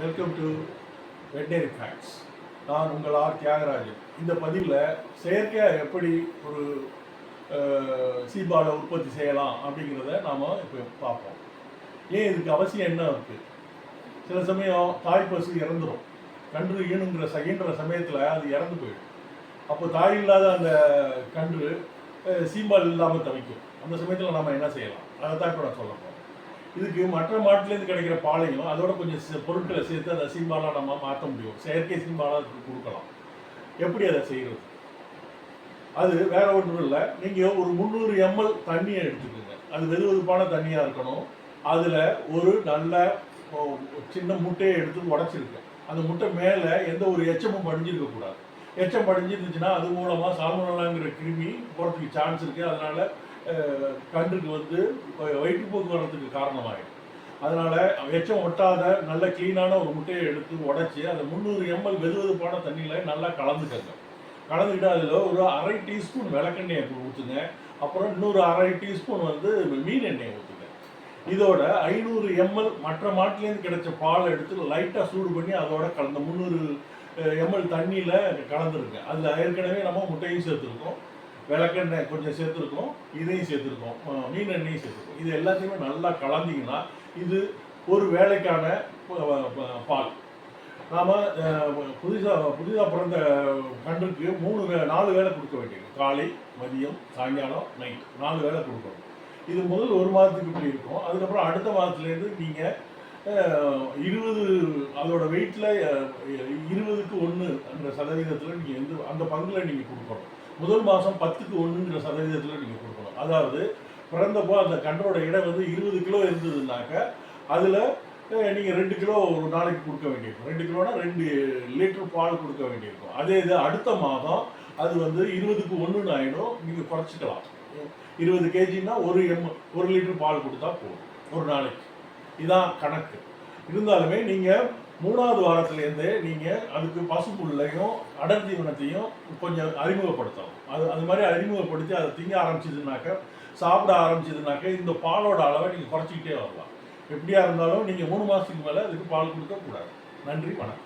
Welcome to veterinary facts நான் உங்கள் R. Thiagarajan. இந்த பதிவில் செயற்கையாக எப்படி ஒரு சீபாடை சீபாலை உற்பத்தி செய்யலாம் அப்படிங்கிறத நாம் இப்போ பார்ப்போம். ஏன் இதுக்கு அவசியம் என்ன இருக்குது சில சமயம் தாய் பசு இறந்துடும் கன்று ஈணுங்கிற சகின்ற சமயத்தில் அது இறந்து போயிடும். அப்போ தாய் இல்லாத அந்த கன்று சீம்பால் இல்லாமல் தவிக்கும். அந்த சமயத்தில் நம்ம என்ன செய்யலாம்? அதை தான் இப்போ நான் சொல்ல போகிறேன் இதுக்கு மற்ற மாட்டிலேருந்து கிடைக்கிற பாலையும் அதோட கொஞ்சம் பொருட்களை சேர்த்து அதை சீம்பாலாக நம்ம மாற்ற முடியும். செயற்கை சீம்பாலாக கொடுக்கலாம். எப்படி அதை செய்கிறது அது வேற ஒன்றும் இல்லை. நீங்கள் ஒரு முந்நூறு எம்எல் தண்ணியை எடுத்துக்கோங்க. அது வெது வெதுப்பான தண்ணியாக இருக்கணும். அதில் ஒரு நல்ல சின்ன முட்டையை எடுத்து உடச்சிருக்கேன் அந்த முட்டை மேலே எந்த ஒரு எச்சமும் படிஞ்சிருக்கக்கூடாது எச்சம் படிஞ்சிருந்துச்சுன்னா அது மூலமாக சால்மோனலாங்கிற கிருமி போகிறதுக்கு சான்ஸ் இருக்குது அதனால் கன்றுக்கு வந்து வ- வயிற்றுப்போக்கு வர்றதுக்கு காரணமாகிடும் அதனால் எச்சம் ஒட்டாத நல்ல க்ளீனான ஒரு முட்டையை எடுத்து உடச்சி அதை முந்நூறு எம்எல் வெது வெதுப்பான தண்ணியில் நல்லா கலந்துக்கங்க. கலந்துக்கிட்டு அதில் ஒரு அரை டீஸ்பூன் விளக்கெண்ணெயை ஊற்றுங்க அப்புறம் இன்னொரு அரை டீஸ்பூன் வந்து மீன் எண்ணெயை ஊற்றுங்க இதோட ஐநூறு எம்எல் மற்ற மாட்டிலேருந்து கிடைச்ச பாலை எடுத்து லைட்டாக சூடு பண்ணி அதோட கலந்த முந்நூறு எம்எல் தண்ணியில் கலந்துருங்க. அதில் ஏற்கனவே நம்ம முட்டையும் சேர்த்துருக்கோம். விளக்கெண்ணெய் கொஞ்சம் சேர்த்துருக்கோம் இதையும் சேர்த்துருக்கோம். மீன் எண்ணெயும் சேர்த்துருக்கோம். இது எல்லாத்தையுமே நல்லா கலந்தீங்கன்னா இது ஒரு வேலைக்கான பால். நாம் புதுசாக புதிதாக பிறந்த கன்றுக்கு மூணு வே நாலு வேளை கொடுக்க வேண்டியது காலை மதியம் சாயங்காலம் நைட். நாலு வேளை கொடுக்கணும். இது முதல் ஒரு மாதத்துக்கு இப்படி இருக்கும். அதுக்கப்புறம் அடுத்த மாதத்துலேருந்து நீங்கள் இருபது அதோட வெயிட்டில் இருபதுக்கு ஒன்று அந்த சதவீதத்தில் நீங்கள் எந்த அந்த பங்கில் நீங்கள் கொடுக்கணும். முதல் மாதம் பத்துக்கு ஒன்றுங்கிற சதவீதத்தில் நீங்கள் கொடுக்கணும். அதாவது பிறந்தப்போ அந்த கன்றோட இடை வந்து இருபது கிலோ இருந்ததுனாக்க அதில் நீங்கள் ரெண்டு கிலோ ஒரு நாளைக்கு கொடுக்க வேண்டியிருக்கும். ரெண்டு கிலோனா ரெண்டு லிட்டர் பால் கொடுக்க வேண்டியிருக்கும். அதே இது அடுத்த மாதம் அது வந்து இருபதுக்கு ஒன்றுன்னு ஆகிடும் நீங்கள் குறைச்சிக்கலாம். இருபது கேஜின்னா ஒரு எம் ஒரு லிட்டர் பால் கொடுத்தா போதும். ஒரு நாளைக்கு. இதான் கணக்கு. இருந்தாலுமே நீங்கள் மூணாவது வாரத்துலேருந்தே நீங்கள் அதுக்கு பசுப்புள்ளையும் அடர் தீவனத்தையும் கொஞ்சம் அறிமுகப்படுத்தணும். அது அது மாதிரி அறிமுகப்படுத்தி அதை திங்க ஆரம்பிச்சதுனாக்க சாப்பிட ஆரம்பிச்சதுனாக்க இந்த பாலோட அளவை நீங்கள் குறைச்சிக்கிட்டே வரலாம். எப்படியா இருந்தாலும் நீங்கள் மூணு மாதத்துக்கு மேலே அதுக்கு பால் கொடுக்கக்கூடாது நன்றி வணக்கம்.